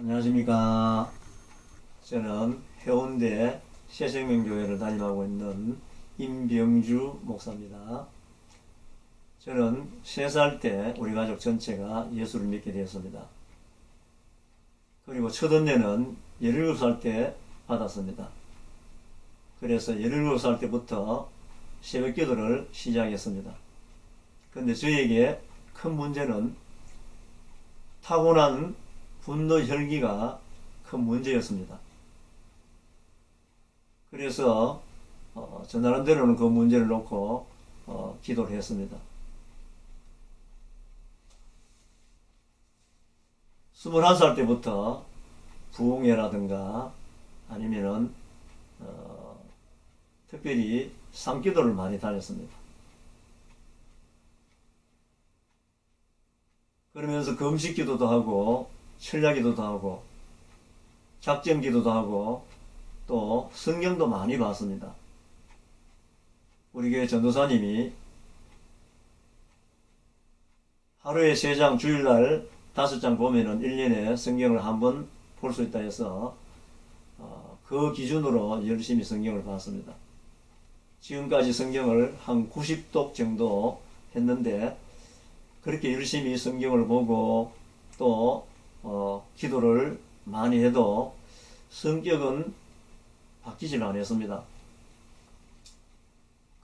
안녕하십니까. 저는 해운대 새생명교회를 담임하고 있는 임병주 목사입니다. 저는 3살 때 우리 가족 전체가 예수를 믿게 되었습니다. 그리고 첫 은혜는 17살 때 받았습니다. 그래서 17살 때부터 새벽 기도를 시작했습니다. 근데 저에게 큰 문제는 타고난 분노 혈기가 큰 문제였습니다. 그래서 어, 저 나름대로는 그 문제를 놓고 어, 기도를 했습니다. 21살 때부터 부흥회라든가 아니면은 어, 특별히 상기도를 많이 다녔습니다. 그러면서 금식 기도도 하고 철야 기도도 하고 작정 기도도 하고 또 성경도 많이 봤습니다. 우리 교회 전도사님이 하루에 세장 주일날 다섯 장 보면은 1년에 성경을 한 번 볼 수 있다 해서 어, 그 기준으로 열심히 성경을 봤습니다. 지금까지 성경을 한 90독 정도 했는데 그렇게 열심히 성경을 보고 또 어, 기도를 많이 해도 성격은 바뀌질 않았습니다.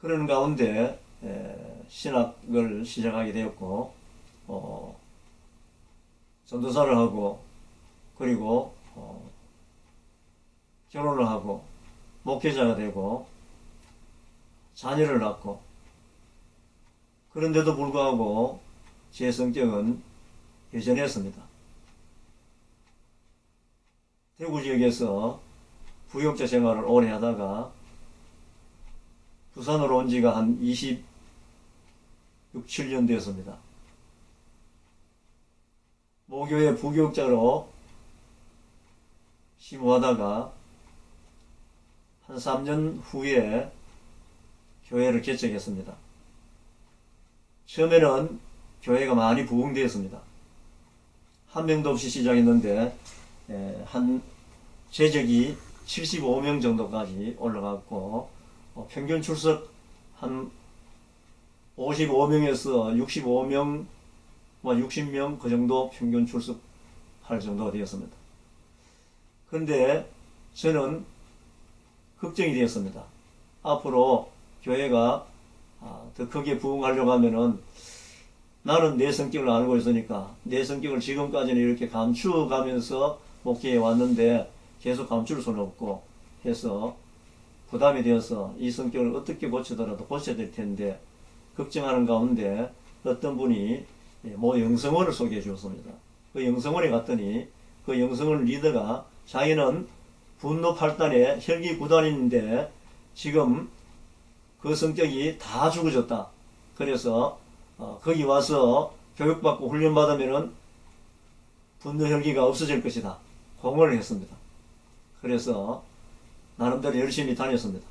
그런 가운데 에, 신학을 시작하게 되었고 어, 전도사를 하고 그리고 어, 결혼을 하고 목회자가 되고 자녀를 낳고 그런데도 불구하고 제 성격은 여전했습니다. 대구 지역에서 부역자 생활을 오래 하다가 부산으로 온 지가 한 26, 7년 되었습니다. 모교의 부교육자로 심호하다가 한 3년 후에 교회를 개척했습니다. 처음에는 교회가 많이 부흥되었습니다. 한 명도 없이 시작했는데 에, 한 재적이 75명 정도까지 올라갔고 어, 평균 출석 한 55명에서 65명, 뭐 60명 그 정도 평균 출석할 정도가 되었습니다. 그런데 저는 걱정이 되었습니다. 앞으로 교회가 아, 더 크게 부흥하려고 하면은 나는 내 성격을 알고 있으니까 내 성격을 지금까지는 이렇게 감추어 가면서 목회에 왔는데 계속 감출 수는 없고 해서 부담이 되어서 이 성격을 어떻게 고치더라도 고쳐야 될 텐데 걱정하는 가운데 어떤 분이 모 영성원을 소개해 주었습니다. 그 영성원에 갔더니 그 영성원 리더가 자기는 분노 팔단의 혈기 구단인데 지금 그 성격이 다 죽어졌다. 그래서 어, 거기 와서 교육받고 훈련받으면은 분노 혈기가 없어질 것이다. 공언을 했습니다. 그래서 나름대로 열심히 다녔습니다.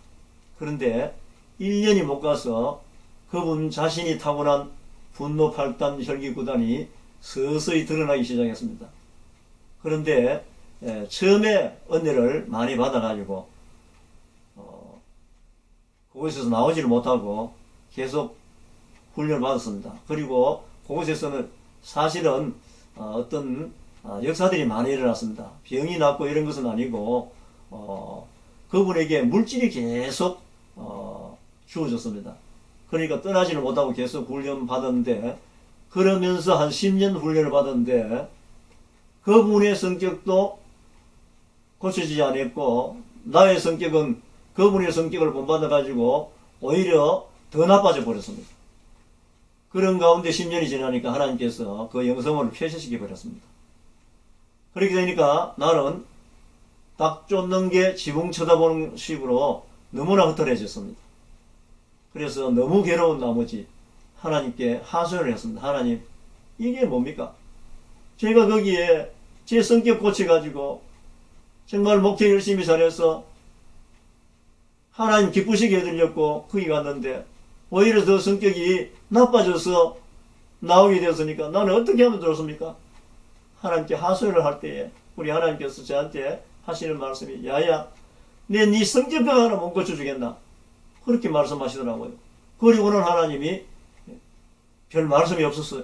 그런데 1년이 못 가서 그분 자신이 타고난 분노 팔단 혈기 구단이 서서히 드러나기 시작했습니다. 그런데 에, 처음에 은혜를 많이 받아가지고 어, 그곳에서 나오지를 못하고 계속 훈련을 받았습니다. 그리고 그곳에서는 사실은 어, 떤 역사들이 많이 일어났습니다. 병이 났고 이런 것은 아니고 어, 그분에게 물질이 계속 어, 주어졌습니다. 그러니까 떠나지를 못하고 계속 훈련 받았는데 그러면서 한 10년 훈련을 받았는데 그분의 성격도 고쳐지지 않았고 나의 성격은 그분의 성격을 본받아 가지고 오히려 더 나빠져 버렸습니다. 그런 가운데 10년이 지나니까 하나님께서 그 영성을 폐쇄시켜 버렸습니다. 그렇게 되니까 나는 딱 쫓는 게 지붕 쳐다보는 식으로 너무나 흩어져졌습니다. 그래서 너무 괴로운 나머지 하나님께 하소연을 했습니다. 하나님, 이게 뭡니까? 제가 거기에 제 성격 고쳐가지고 정말 목회 열심히 잘해서 하나님 기쁘시게 해드렸고 거기 갔는데 오히려 더 성격이 나빠져서 나오게 되었으니까 나는 어떻게 하면 좋습니까? 하나님께 하소연을 할 때에 우리 하나님께서 저한테 하시는 말씀이 야야 내 네 성질병 하나 못 고쳐주겠나 그렇게 말씀하시더라고요. 그리고는 하나님이 별 말씀이 없었어요.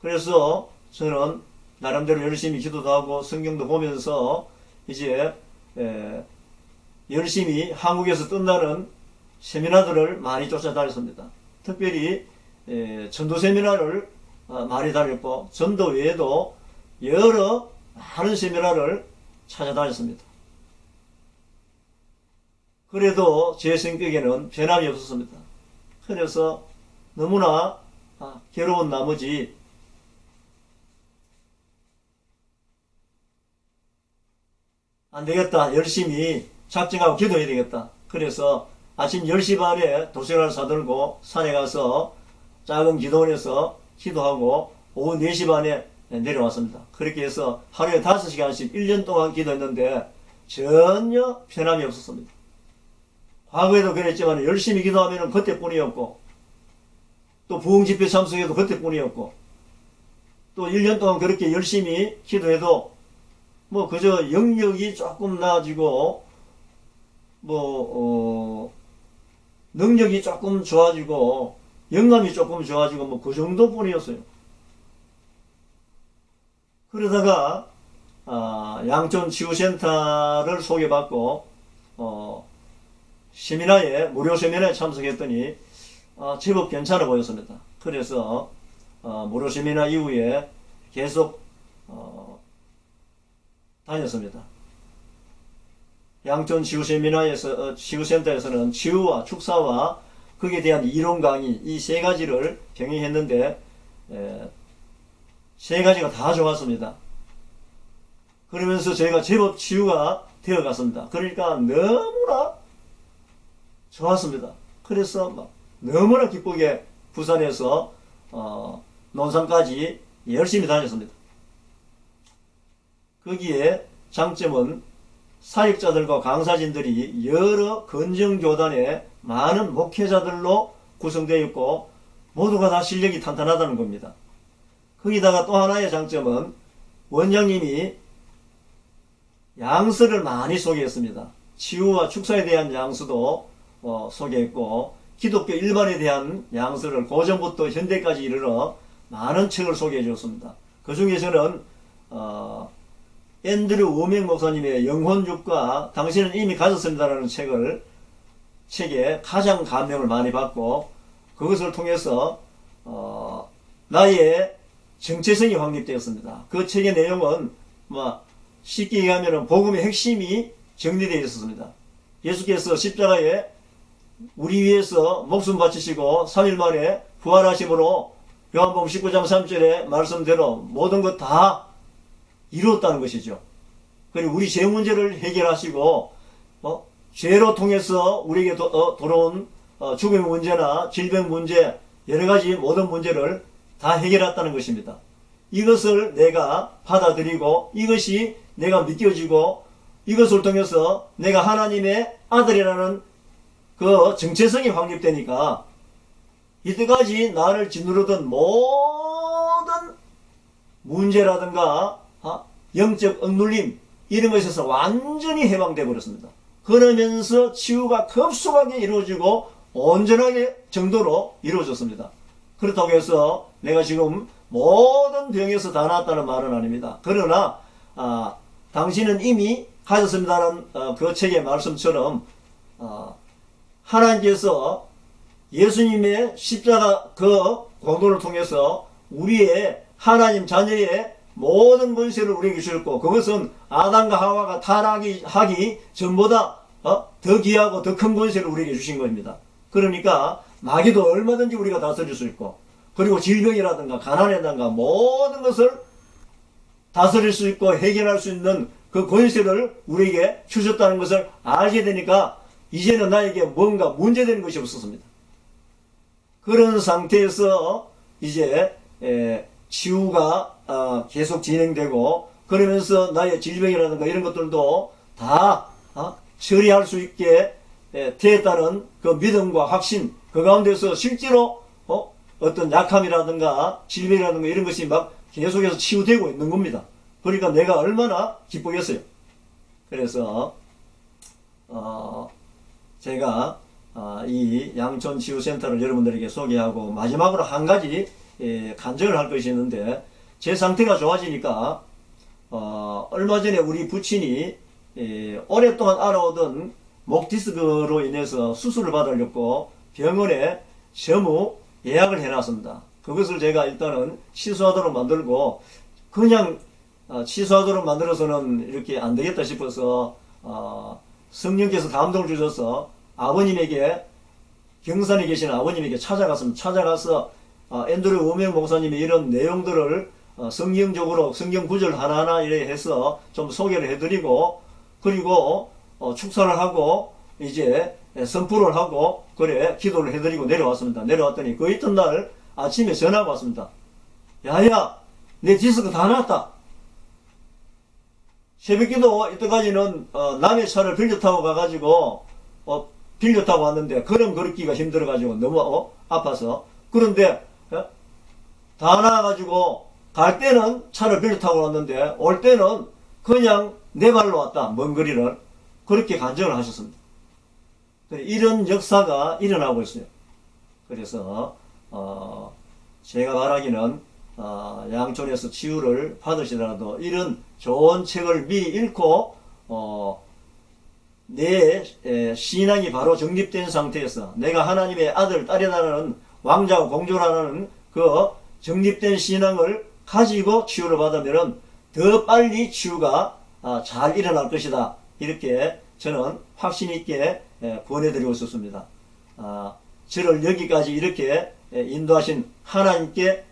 그래서 저는 나름대로 열심히 기도도 하고 성경도 보면서 이제 에, 열심히 한국에서 뜬다는 세미나들을 많이 쫓아다녔습니다. 특별히 에, 전도 세미나를 어, 많이 다녔고 전도 외에도 여러 많은 세미나를 찾아다녔습니다. 그래도 제 성격에는 변함이 없었습니다. 그래서 너무나 아, 괴로운 나머지 안 되겠다. 열심히 작정하고 기도해야 되겠다. 그래서 아침 10시 반에 도시락을 사들고 산에 가서 작은 기도원에서 기도하고 오후 4시 반에 내려왔습니다. 그렇게 해서 하루에 5시간씩 1년 동안 기도했는데 전혀 변함이 없었습니다. 과거에도 그랬지만 열심히 기도하면 그때뿐이었고 또 부흥집회 참석해도 그때뿐이었고 또 1년 동안 그렇게 열심히 기도해도 뭐 그저 영역이 조금 나아지고 뭐 어, 능력이 조금 좋아지고 영감이 조금 좋아지고 뭐 그 정도뿐이었어요. 그러다가 아, 양촌 치유센터를 소개받고 어, 세미나에 무료 세미나에 참석했더니 아, 제법 괜찮아 보였습니다. 그래서 어, 무료 세미나 이후에 계속 어, 다녔습니다. 양촌 치유세미나에서 어, 치유센터에서는 치유와 축사와 거기에 대한 이론 강의 이 세 가지를 병행했는데 에, 세 가지가 다 좋았습니다. 그러면서 저희가 제법 치유가 되어 갔습니다. 그러니까 너무나 좋았습니다. 그래서 막 너무나 기쁘게 부산에서 어, 논산까지 열심히 다녔습니다. 거기에 장점은 사역자들과 강사진들이 여러 건정교단의 많은 목회자들로 구성되어 있고 모두가 다 실력이 탄탄하다는 겁니다. 거기다가 또 하나의 장점은 원장님이 양서를 많이 소개했습니다. 치유와 축사에 대한 양서도 어, 소개했고 기독교 일반에 대한 양서를 고전부터 현대까지 이르러 많은 책을 소개해 주었습니다. 그 중에서는 어, 앤드류 우명 목사님의 영혼육과 당신은 이미 가졌습니다라는 책을 책에 가장 감명을 많이 받고 그것을 통해서 어, 나의 정체성이 확립되었습니다. 그 책의 내용은 뭐 쉽게 얘기하면 복음의 핵심이 정리되어 있었습니다. 예수께서 십자가에 우리 위해서 목숨 바치시고 3일 만에 부활하심으로 요한복음 19장 3절의 말씀대로 모든 것 다 이루었다는 것이죠. 그리고 우리 죄 문제를 해결하시고 어? 죄로 통해서 우리에게 도, 어, 돌아온 어, 죽음의 문제나 질병 문제 여러 가지 모든 문제를 다 해결했다는 것입니다. 이것을 내가 받아들이고 이것이 내가 믿겨지고 이것을 통해서 내가 하나님의 아들이라는 그 정체성이 확립되니까 이때까지 나를 짓누르던 모든 문제라든가 아, 영적 억눌림 이런 것에서 완전히 해방되어 버렸습니다. 그러면서 치유가 급속하게 이루어지고 온전하게 정도로 이루어졌습니다. 그렇다고 해서 내가 지금 모든 병에서 다 나았다는 말은 아닙니다. 그러나 아, 당신은 이미 가졌습니다는 어, 그 책의 말씀처럼 어, 하나님께서 예수님의 십자가 그 공도를 통해서 우리의 하나님 자녀의 모든 권세를 우리에게 주셨고 그것은 아담과 하와가 타락이 하기 전보다 어? 더 귀하고 더 큰 권세를 우리에게 주신 겁니다. 그러니까 마귀도 얼마든지 우리가 다스릴 수 있고 그리고 질병이라든가 가난이라든가 모든 것을 다스릴 수 있고 해결할 수 있는 그 권세를 우리에게 주셨다는 것을 알게 되니까 이제는 나에게 뭔가 문제되는 것이 없었습니다. 그런 상태에서 이제 에, 치유가 어, 계속 진행되고 그러면서 나의 질병이라든가 이런 것들도 다 어, 처리할 수 있게 에, 되었다는 그 믿음과 확신 그 가운데서 실제로 어, 어떤 약함이라든가 질병이라든가 이런 것이 막 계속해서 치유되고 있는 겁니다. 그러니까 내가 얼마나 기쁘겠어요. 그래서 어, 제가 아, 이 양촌 치유센터를 여러분들에게 소개하고 마지막으로 한 가지 예, 간증을 할 것이 있는데 제 상태가 좋아지니까 어, 얼마 전에 우리 부친이 예, 오랫동안 알아오던 목 디스크로 인해서 수술을 받으려고 병원에 전무 예약을 해놨습니다. 그것을 제가 일단은 취소하도록 만들고 그냥 어, 취소하도록 만들어서는 이렇게 안 되겠다 싶어서 어, 성령께서 감동을 주셔서 아버님에게 경산에 계신 아버님에게 찾아갔습니다. 찾아가서 어, 앤드류 우명 목사님의 이런 내용들을 어, 성경적으로 성경 구절 하나하나 이래 해서 좀 소개를 해드리고 그리고 어, 축사를 하고 이제 선포를 하고 그래 기도를 해드리고 내려왔습니다. 내려왔더니 그 이튿날 아침에 전화가 왔습니다. 야야 내 디스크 다 나왔다. 새벽기도 이때까지는 어, 남의 차를 빌려 타고 가가지고 어, 빌려 타고 왔는데 걸음 걸기가 힘들어가지고 너무 어, 아파서 그런데 어? 다 나와가지고 갈 때는 차를 빌려 타고 왔는데 올 때는 그냥 내 발로 왔다 먼 거리를 그렇게 간증을 하셨습니다. 이런 역사가 일어나고 있어요. 그래서 어, 제가 바라기는 어, 양촌에서 치유를 받으시더라도 이런 좋은 책을 미리 읽고 어, 내 에, 신앙이 바로 정립된 상태에서 내가 하나님의 아들 딸이라는 왕자와 공주라는 그 정립된 신앙을 가지고 치유를 받으면 더 빨리 치유가 아, 잘 일어날 것이다 이렇게 저는 확신 있게 에, 권해드리고 있었습니다. 아, 저를 여기까지 이렇게 에, 인도하신 하나님께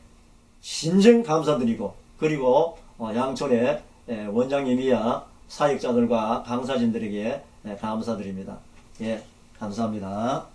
신정 감사드리고 그리고 어, 양촌의 에, 원장님이야 사역자들과 강사진들에게 에, 감사드립니다. 예, 감사합니다.